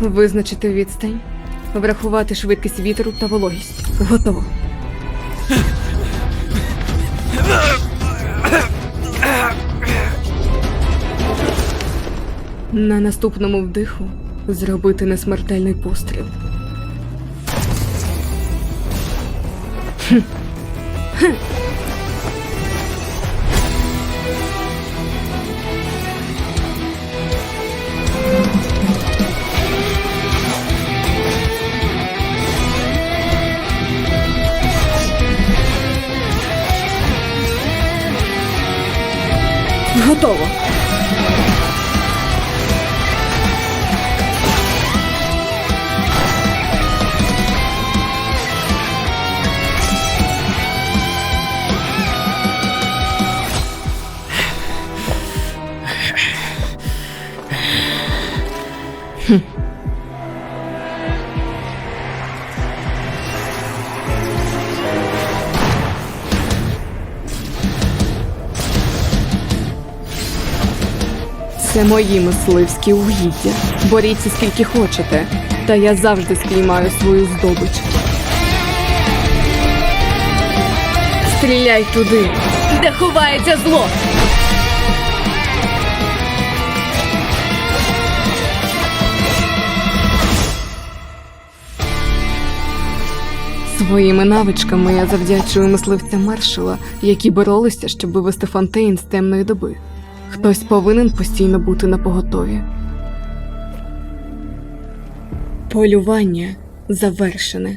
Визначити відстань, врахувати швидкість вітру та вологість. Готово. На наступному вдиху зробити несмертельний постріл. Готово. Це мої мисливські угіддя. Боріться скільки хочете, та я завжди спіймаю свою здобич. Стріляй туди, де ховається зло. Своїми навичками я завдячую мисливцям маршала, які боролися, щоб вивести Фонтейн з темної доби. Хтось повинен постійно бути на поготові. Полювання завершене.